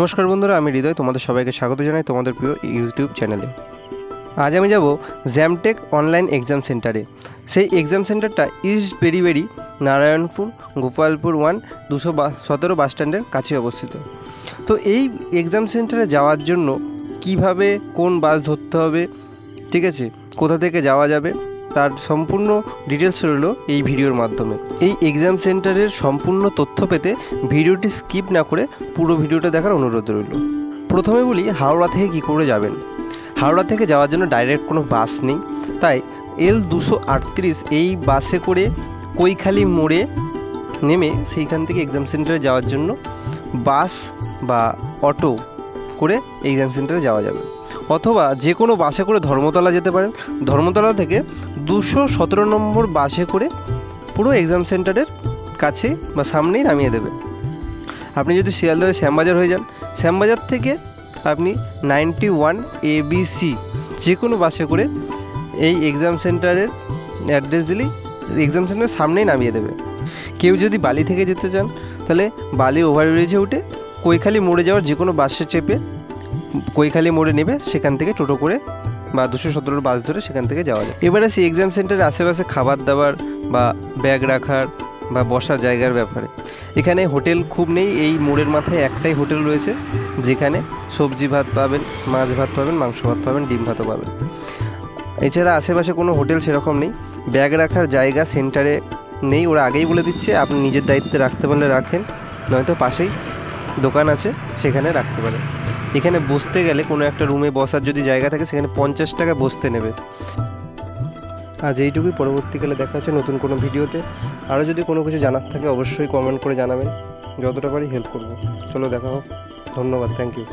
নমস্কার বন্ধুরা, আমি হৃদয়, তোমাদের সবাইকে স্বাগত জানাই তোমাদের প্রিয় ইউটিউব চ্যানেলে আজ আমি যাব জ্যামটেক অনলাইন এক্সাম সেন্টারে সেই এক্সাম সেন্টারটা ইস্ট বেরিবেরি নারায়ণপুর গোপালপুর ওয়ান দুশো সতেরো বাস স্ট্যান্ডের কাছে অবস্থিত। তো এই এক্সাম সেন্টারে যাওয়ার জন্য কীভাবে কোন বাস ধরতে হবে, ঠিক আছে? কোথা থেকে যাওয়া যাবে? তার সম্পূর্ণ ডিটেলস রইল এই ভিডিওর মাধ্যমে। এই এক্সাম সেন্টারের সম্পূর্ণ তথ্য পেতে ভিডিওটি স্কিপ না করে পুরো ভিডিওটা দেখার অনুরোধ রইল। প্রথমে বলি, হাওড়া থেকে কী করে যাবেন? হাওড়া থেকে যাওয়ার জন্য ডাইরেক্ট কোনো বাস নেই। তাই এল দুশো আটত্রিশ এই বাসে করে কৈখালি মোড়ে নেমে সেইখান থেকে এক্সাম সেন্টারে যাওয়ার জন্য বাস বা অটো করে এক্সাম সেন্টারে যাওয়া যাবে। অথবা যে কোনো বাসে করে ধর্মতলা যেতে পারেন। ধর্মতলা থেকে দুশো সতেরো নম্বর বাসে করে পুরো এক্সাম সেন্টারের কাছে বা সামনেই নামিয়ে দেবে। আপনি যদি শিয়ালদহে শ্যামবাজার হয়ে যান, শ্যামবাজার থেকে আপনি নাইনটি ওয়ান এবিসি যে কোনো বাসে করে এই এক্সাম সেন্টারের অ্যাড্রেস দিলেই এক্সাম সেন্টারের সামনেই নামিয়ে দেবে। কেউ যদি বালি থেকে যেতে চান, তাহলে বালি ওভারব্রিজে উঠে কৈখালি মোড়ে যাওয়ার যে কোনো বাসে চেপে কৈখালি মোড়ে নেবে, সেখান থেকে টোটো করে বা দুশো সতেরোর বাস ধরে সেখান থেকে যাওয়া যায়। এবারে সেই এক্সাম সেন্টারের আশেপাশে খাবার দাবার বা ব্যাগ রাখার বা বসার জায়গার ব্যাপারে। এখানে হোটেল খুব নেই, এই মোড়ের মাথায় একটাই হোটেল রয়েছে, যেখানে সবজি ভাত পাবেন, মাছ ভাত পাবেন, মাংস ভাত পাবেন, ডিম ভাতও পাবেন। এছাড়া আশেপাশে কোনো হোটেল সেরকম নেই। ব্যাগ রাখার জায়গা সেন্টারে নেই, ওরা আগেই বলে দিচ্ছে, আপনি নিজের দায়িত্বে রাখতে পারলে রাখেন, নয়তো পাশেই দোকান আছে, সেখানে রাখতে পারেন। এখানে বসতে গেলে কোনো একটা রুমে বসার যদি জায়গা থাকে, সেখানে পঞ্চাশ টাকা বসতে নেবে। আজ এইটুকুই, পরবর্তীকালে দেখা হচ্ছে নতুন কোনো ভিডিওতে। আরও যদি কোনো কিছু জানার থাকে, অবশ্যই কমেন্ট করে জানাবেন। যতটা পারি হেল্প করব। চলো, দেখা হোক। ধন্যবাদ, থ্যাংক ইউ।